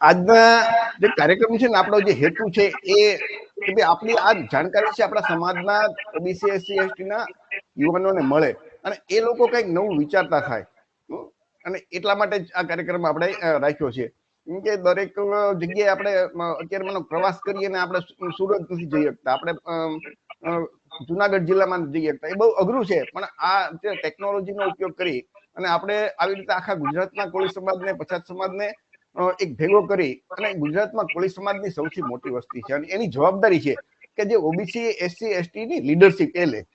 આજના જે કાર્યક્રમ છે ને, આપણો જે હેતુ છે એ કે ભાઈ આપણી આ જાણકારી છે આપણા સમાજના ઓબીસી, એસસી એસટી ના યુવાનોને મળે અને એ લોકો કંઈક નવું વિચારતા થાય. અને એટલા માટે જ આ કાર્યક્રમ આપણે રાખ્યો છે. કે દરેક જગ્યાએ આપણે અત્યારે મને પ્રવાસ કરીએ ને આપણે સુરત નથી જઈ શકતા. આપણે જુનાગઢ જિલ્લામાં જઈ શકતા. એ બહુ અઘરું છે. પણ આ ટેકનોલોજીનો ઉપયોગ કરી અને આપણે આવી રીતે આખા ગુજરાતના કોળી સમાજને, પછાત સમાજને એક ભેગો કરી અને ગુજરાતમાં કોળી સમાજની સૌથી મોટી વસ્તી છે. અને એની જવાબદારી છે કે જે ઓબીસી, એસસી, એસટી ની લીડરશીપ એ લે.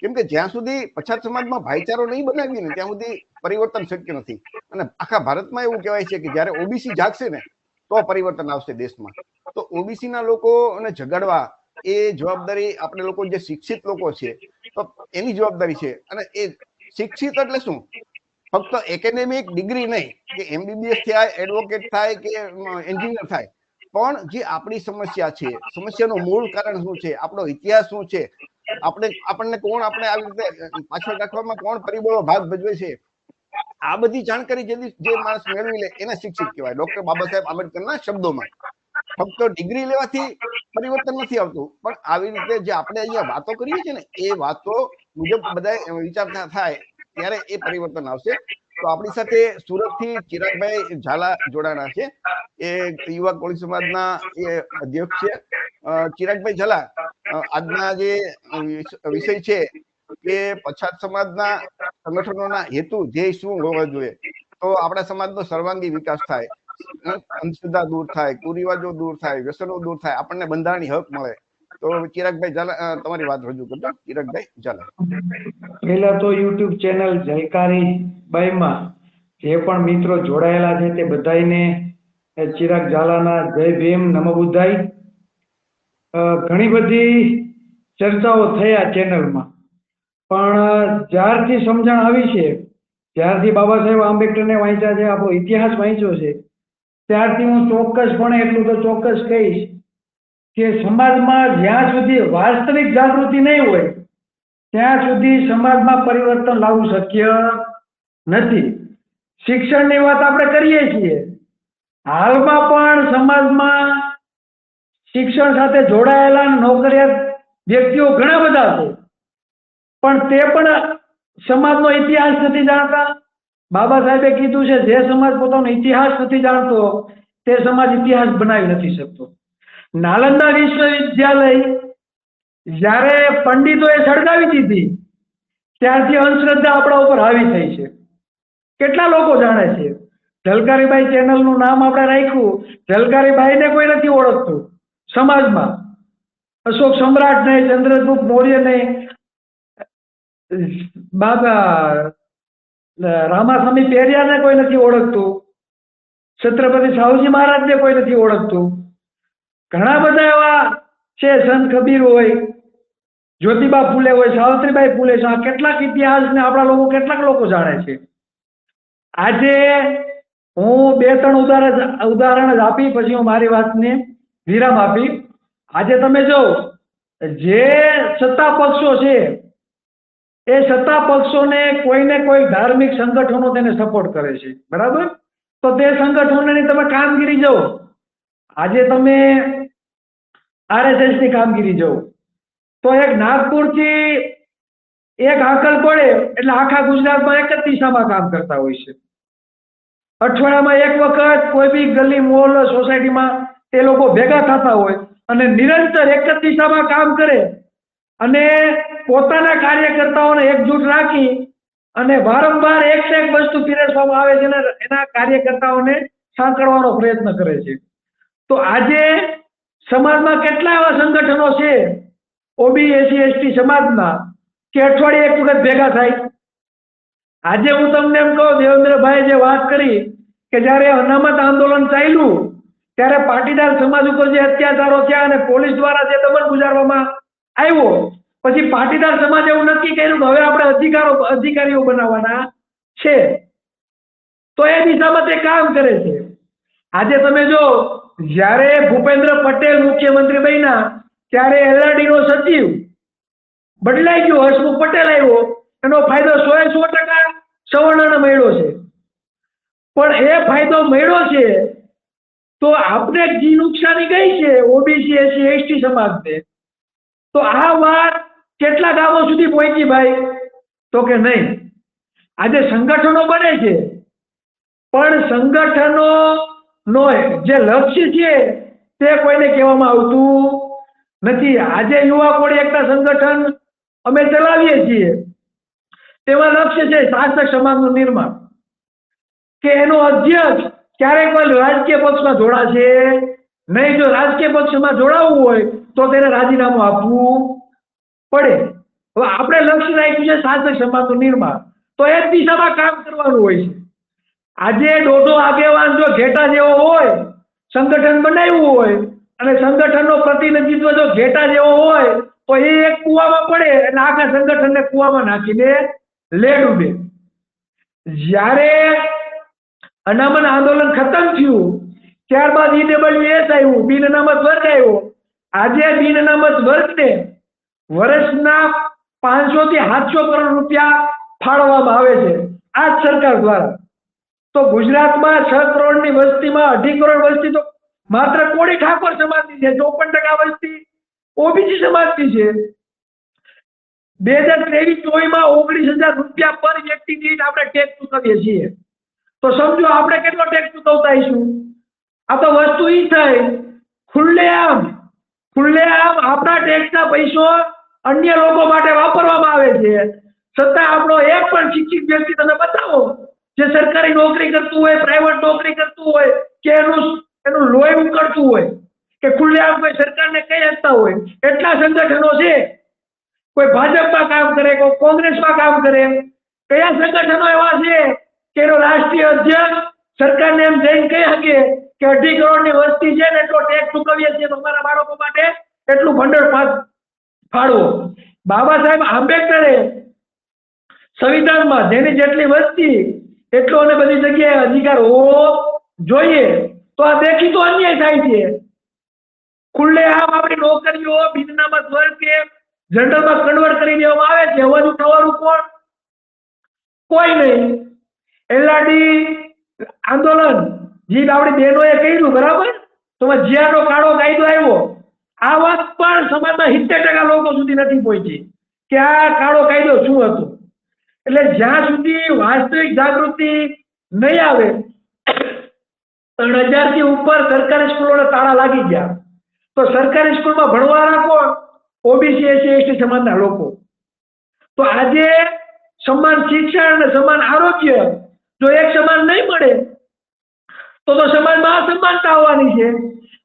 કેમ કે જ્યાં સુધી પછાત સમાજમાં ભાઈચારો નહીં બનાવીએ ને, ત્યાં સુધી પરિવર્તન શક્ય નથી. અને આખા ભારતમાં એવું કહેવાય છે કે જ્યારે ઓબીસી જાગશે ને, તો પરિવર્તન આવશે દેશમાં. તો ઓબીસી ના લોકોને જગાડવા એ જવાબદારી આપણે લોકો જે શિક્ષિત લોકો છે, તો એની જવાબદારી છે. અને એ શિક્ષિત એટલે શું? ફક્ત એકેડેમિક ડિગ્રી નહીં કે એમબીબીએસ થાય એડવોકેટ થાય કે એન્જિનિયર થાય. પણ જે આપણી સમસ્યા છે, સમસ્યાનું મૂળ કારણ શું છે, આપણો ઇતિહાસ શું છે, આપણે, આપણને કોણ આપણે આવી રીતે પાછળ રાખવામાં કોણ પરિબળો ભાગ ભજવે છે, આ બધી જાણકારી જે જે માણસ મેળવી લે, એને શિક્ષિત કહેવાય. ડોક્ટર બાબા સાહેબ આંબેડકરના શબ્દોમાં. ફક્ત ડિગ્રી લેવાથી પરિવર્તન નથી આવતું, પણ આવી રીતે જે આપણે અહીંયા વાતો કરીએ છીએ ને, એ વાતો મુજબ બધા વિચાર થાય ત્યારે એ પરિવર્તન આવશે. તો આપણી સાથે સુરતથી ચિરાગભાઈ ઝાલા જોડાણા છે. એ યુવા કોળી સમાજના એ અધ્યક્ષ છે. ચિરાગભાઈ ઝાલા આજના જે વિષય છે કે પછાત સમાજના સંગઠનોના હેતુ ધ્યેય શું હોવા જોઈએ? તો આપણા સમાજનો સર્વાંગી વિકાસ થાય, અંધશ્રદ્ધા દૂર થાય, કુરિવાજો દૂર થાય, વ્યસનો દૂર થાય, આપણને બંધારણી હક મળે. તો ચિરાગભાઈ ઝાલા તમારી વાત રજૂ કરજો. ચિરાગભાઈ ઝાલા. પહેલા તો યુટ્યુબ ચેનલ જલકારી બાઈમાં. જે પણ મિત્રો જોડાયેલા છે તે બધાને ચિરાગ ઝાલાના જય ભીમ નમો બુદ્ધાય ઘણી બધી ચર્ચાઓ આ ચેનલમાં. પણ જ્યારથી સમજણ આવી છે, જ્યારથી બાબા સાહેબ આંબેડકરને વાંચ્યા છે, આપણો ઇતિહાસ વાંચ્યો છે, ત્યારથી હું ચોક્કસપણે એટલું તો ચોક્કસ કહીશ કે સમાજમાં જ્યાં સુધી વાસ્તવિક જાગૃતિ નહીં હોય, ત્યાં સુધી સમાજમાં પરિવર્તન લાવવું શક્ય નથી. શિક્ષણની વાત આપણે કરીએ છીએ. હાલમાં પણ સમાજમાં શિક્ષણ સાથે જોડાયેલા નોકરિયાત વ્યક્તિઓ ઘણા બધા છે. પણ તે પણ સમાજનો ઇતિહાસ નથી જાણતા. બાબા સાહેબે કીધું છે, જે સમાજ પોતાનો ઇતિહાસ નથી જાણતો, તે સમાજ ઇતિહાસ બનાવી નથી શકતો. નાલંદા વિશ્વવિદ્યાલય જ્યારે પંડિતોએ સળગાવી દીધી, ત્યારથી અંધશ્રદ્ધા આપણા ઉપર હાવી થઈ છે. કેટલા લોકો જાણે છે? ઝલકારીબાઈ ચેનલનું નામ આપણે રાખ્યું. ઝલકારીબાઈને કોઈ નથી ઓળખતું. સમાજમાં. અશોક સમ્રાટ નહીં ચંદ્રગુપ્ત મૌર્ય નહીં બાબા રામાસ્વામી પેરિયાને કોઈ નથી ઓળખતું. છત્રપતિ સાહુજી મહારાજને કોઈ નથી ઓળખતું. ઘણા બધા એવા છે સંત કબીર હોય, જ્યોતિબા ફૂલે હોય, સાવિત્રીબાઈ ફૂલે છે. આ કેટલાક ઇતિહાસને આપણા લોકો કેટલાક લોકો જાણે છે. આજે હું બે ત્રણ ઉદાહરણ ઉદાહરણ જ આપી, પછી હું મારી વાતને વિરામ આપી. આજે તમે જો, જે સત્તા પક્ષો છે, એ સત્તા પક્ષોને કોઈને કોઈ ધાર્મિક સંગઠનો તેને સપોર્ટ કરે છે. બરાબર? તો તે સંગઠનોની તમે કામગીરી જુઓ આજે તમે આરએસએસની કામગીરી જુઓ તો એક નાગપુરથી એક હાકલ પડે, એટલે આખા ગુજરાતમાં એક જ દિશામાં કામ કરતા હોય છે. અઠવાડિયામાં એક વખત કોઈ બી ગલી, મોલ, સોસાયટીમાં તે લોકો ભેગા થતા હોય અને નિરંતર એક જ દિશામાં કામ કરે અને પોતાના કાર્યકર્તાઓને એકજૂટ રાખી અને વારંવાર એક એક વસ્તુ પીરસવામાં આવે છે અને એના કાર્યકર્તાઓને સાંકળવાનો પ્રયત્ન કરે છે. તો આજે સમાજમાં કેટલા એવા સંગઠનો છે? ઓબી, એસી, એસટી સમાજમાં કે અઠવાડિયે એક વખત ભેગા થાય? આજે હું તમને એમ કહું દેવેન્દ્રભાઈ જે વાત કરી કે જ્યારે અનામત આંદોલન ચાલ્યું, ત્યારે પાટીદાર સમાજ ઉપર જે અત્યાચારો થયા અને પોલીસ દ્વારા જે દમન ગુજારવામાં આવ્યો, પછી પાટીદાર સમાજ એવું નક્કી કર્યું કે હવે આપણે અધિકારો, અધિકારીઓ બનાવવાના છે. તો એ દિશામાં તે કામ કરે છે. આજે તમે જો જ્યારે ભૂપેન્દ્ર પટેલ મુખ્યમંત્રી બન્યા, ત્યારે એલઆરડી નો સચિવ બદલાઈ ગયો, હસમુખ પટેલ આવ્યો. એનો ફાયદો સો એ સો ટકા સવર્ણને મળ્યો છે. પણ એ ફાયદો મળ્યો છે, તો આપણે જે નુકસાની ગઈ છે? ઓબીસી એસી એસટી સમાજને? તો આ વાત કેટલા ગામો સુધી પહોંચી ભાઈ? તો કે નહીં. આજે સંગઠનો બને છે. પણ સંગઠનો નો જે લક્ષ્ય છે, તે કોઈને કહેવામાં આવતું નથી. આજે યુવા કોળી એકતા સંગઠન અમે ચલાવીએ છીએ. તેમાં લક્ષ્ય છે શાસક સમાજનું નિર્માણ. કે એનો અધ્યક્ષ ક્યારેક પણ રાજકીય પક્ષમાં જોડાશે. નહીં જો રાજકીય પક્ષમાં જોડાવવું હોય, તો તેને રાજીનામું આપવું પડે. હવે આપણે લક્ષ્ય રાખ્યું છે શાસક સમાજનું નિર્માણ. તો એ જ દિશામાં કામ કરવાનું હોય છે. આજે દોઢો આગેવાન જો ઘેટા જેવો હોય, સંગઠન બનાવ્યું હોય, અને સંગઠનનો પ્રતિનિધિત્વ જો ઘેટા જેવો હોય, તો એ એક કૂવામાં પડે અને આખા સંગઠનને કુવામાં નાખીને લેડું ડૂબે જ્યારે અનામત આંદોલન ખતમ થયું, ત્યારબાદ ઈડબ્લ્યુએસ આવ્યું, બિન અનામત વર્ગ આવ્યો. આજે બિન અનામત વર્ગને વર્ષના પાંચસો થી સાતસો કરોડ રૂપિયા ફાળવવામાં આવે છે. આ સરકાર દ્વારા. તો ગુજરાતમાં છ કરોડની વસ્તીમાં અઢી કરોડ વસ્તી તો માત્ર કોળી ઠાકોર સમાજની છે, ચોપન ટકા વસ્તી ઓબીસી સમાજની છે. બે હજાર ત્રેવીસ ચોવીસમાં ઓગણીસ હજાર રૂપિયા પર વ્યક્તિ દીઠ આપણે ટેક્સ ચૂકવીએ છીએ. તો સમજો આપણે કેટલો ટેક્સ ચૂકવતા આવીશું આ તો વસ્તુ ઈ થાય ખુલ્લેઆમ ખુલ્લેઆમ આપણા ટેક્સના પૈસો અન્ય લોકો માટે વાપરવામાં આવે છે. છતાં આપણો એક પણ શિક્ષિત વ્યક્તિ તમે બતાવો. જે સરકારી નોકરી કરતું હોય પ્રાઇવેટ નોકરી કરતું હોય, કે એનું એનું લોહી ઉકળતું હોય, કે ખુલ્લેઆમ કોઈ સરકારને કહી શકતા હોય, એટલા સંગઠનો છે. કોઈ ભાજપમાં કામ કરે, કોઈ કોંગ્રેસમાં કામ કરે કયા સંગઠનો એવા છે કે એનો રાષ્ટ્રીય અધ્યક્ષ સરકારને એમ જઈને કહી શકે કે અઢી કરોડની વસ્તી છે ને એટલો ટેક્સ ચૂકવીએ છીએ તમારા બાળકો માટે એટલું ભંડોળ ફાળવો. બાબા સાહેબ આંબેડકરે સંવિધાનમાં જેની જેટલી વસ્તી એટલો અને બધી જગ્યાએ અધિકાર હોવો જોઈએ. તો આ દેખીતો અન્યાય થાય છે. ખુલ્લે આમ આપણી નોકરીઓ, બિનનામત વર્ગ, જનરલમાં કન્વર્ટ કરી દેવામાં આવે છે. અવાજ ઉઠાવવાનું કોણ? કોઈ નહીં. એલઆરડી આંદોલન. જે આપણી બહેનોએ કર્યું, બરાબર? તો જ્યાંનો કાળો કાયદો આવ્યો. આ વાત પણ સમાજના સિત્તેર ટકા લોકો સુધી નથી પહોંચી. કે આ કાળો કાયદો શું હતો? એટલે જ્યાં સુધી વાસ્તવિક જાગૃતિ નહીં આવે, ત્રણ હજારથી ઉપર સરકારી સ્કૂલોને તાળા લાગી ગયા. તો સરકારી સ્કૂલમાં ભણવાના કોણ? ઓબીસી એસી એસટી સમાજના લોકો. તો આજે સમાન શિક્ષણ અને સમાન આરોગ્ય, જો એક સમાન નહીં મળે, તો તો સમાજમાં અસમાનતા આવવાની છે.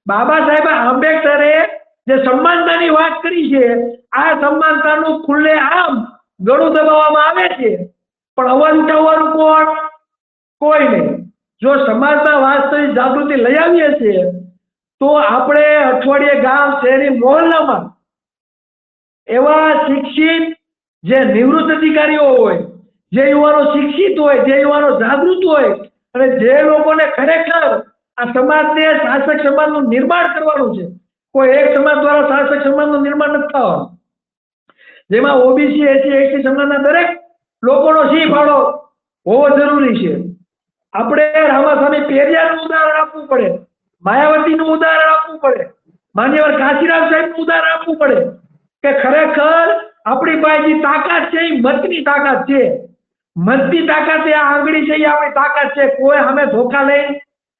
બાબા સાહેબ આંબેડકરે જે સમાનતાની વાત કરી છે, આ સમાનતાનું ખુલ્લે આમ ગળું દબાવવામાં આવે છે, પણ ઉઠાવવાનું કોણ? કોઈ નહીં. જો સમાજમાં વાસ્તવિક જાગૃતિ લઈ આવીએ છીએ, તો આપણે અઠવાડિયે ગામ, શહેરી મોહલ્લામાં એવા શિક્ષિત જે નિવૃત્ત અધિકારીઓ હોય, જે યુવાનો શિક્ષિત હોય, જે યુવાનો જાગૃત હોય, અને જે લોકોને ખરેખર આ સમાજને શાસક સમાજનું નિર્માણ કરવાનું છે, કોઈ એક સમાજ દ્વારા શાસક સમાજનું નિર્માણ નથી થવાનું. જેમાં ઓબીસી એસી એસટી સમાજના દરેક લોકોનો સી ફાળો હોવો જરૂરી છે. આપણે રામાસ્વામી પેરિયારનું ઉદાહરણ આપવું પડે, માયાવતીનું ઉદાહરણ આપવું પડે, માન્યવર કાશીરામ સાહેબનું ઉદાહરણ આપવું પડે કે ખરેખર આપણી પાસે તાકાત છે, એ મતની તાકાત છે. મતની તાકાત એ આંગળી છે, એ આપણી તાકાત છે. કોઈ સામે ધોકા લઈ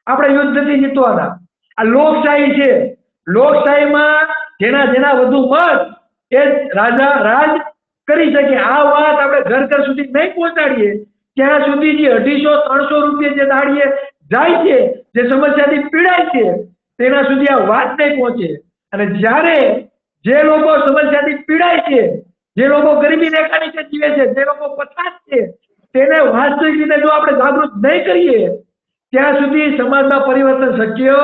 આપણે યુદ્ધથી જીતવાના. આ લોકશાહી છે. લોકશાહીમાં જેના જેના વધુ મત એ રાજા રાજ કરી શકે. આ વાત આપણે ઘર ઘર સુધી નહીં પહોંચાડીએ. ત્યાં સુધી જે અઢીસો, ત્રણસો રૂપિયા જે દાડીએ જાય છે, જે સમસ્યાથી પીડાય છે, તેના સુધી આ વાત નહીં પહોંચે. અને જ્યારે જે લોકો સમસ્યાથી પીડાય છે, જે લોકો ગરીબી રેખા નીચે જીવે છે, જે લોકો પછાત છે, તેને વાસ્તવિક રીતે જો આપણે જાગૃત નહીં કરીએ, ત્યાં સુધી સમાજમાં પરિવર્તન શક્ય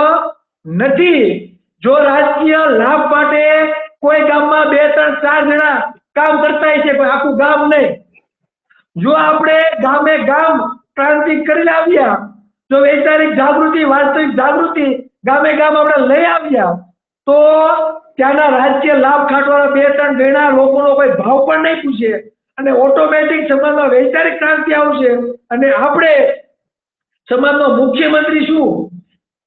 નથી. જો રાજકીય લાભ માટે કોઈ ગામમાં બે, ત્રણ, ચાર જણા કામ કરતા છે, પણ આખું ગામ નહીં. જો આપણે ગામે ગામ ક્રાંતિ કરી આવ્યા, જો વૈચારિક જાગૃતિ, વાસ્તવિક જાગૃતિ ગામે ગામ આપણે લઈ આવ્યા, તો ત્યાંના રાજકીય લાભ ખાટવાના બે, ત્રણ ગણા લોકોનો કોઈ ભાવ પણ નહીં પૂછે અને ઓટોમેટિક સમાજમાં વૈચારિક ક્રાંતિ આવશે અને આપણે સમાજનો મુખ્યમંત્રી શું?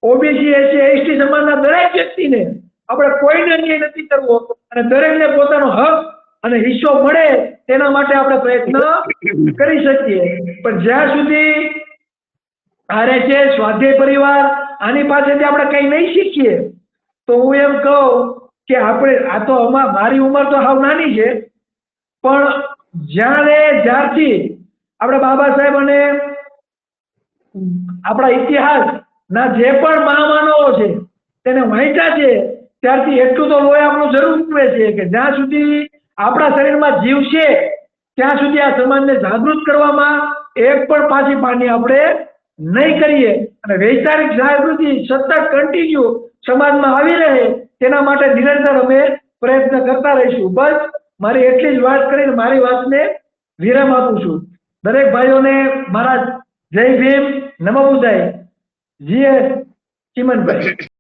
ઓબીસી, એસસી, એસટી સમાજના દરેક વ્યક્તિને આપણે કોઈને અન્યાય નથી કરવો અને દરેકને પોતાનો હક અને હિસ્સો મળે તેના માટે આપણે પ્રયત્ન કરી શકીએ. પણ જ્યાં સુધી આરે છે સ્વાધ્યાય પરિવાર, આની પાસેથી આપણે કંઈ નહીં શીખીએ, તો હું એમ કહું કે આપણે, આ તો અમા- મારી ઉંમર તો હાવ નાની છે, પણ જ્યારે જ્યારથી આપણે બાબા સાહેબ અને આપણા ઇતિહાસ ના જે પણ મહામાનવો છે, તેને વાંચ્યા છે ત્યારથી એટલું તો લોહી આપણું જરૂર ઉપડે છે કે જ્યાં સુધી આપણા શરીરમાં જીવ છે, ત્યાં સુધી આ સમાજને જાગૃત કરવામાં એક પણ પાછી પાણી આપણે નહીં કરીએ. અને વૈચારિક જાગૃતિ સતત કન્ટિન્યુ સમાજમાં આવી રહે, તેના માટે નિરંતર અમે પ્રયત્ન કરતા રહીશું. બસ, મારી એટલી જ વાત કરીને મારી વાતને વિરામ આપું છું. દરેક ભાઈઓને મારા જય ભીમ, નમો ઉદય. જીએ ચિમનભાઈ.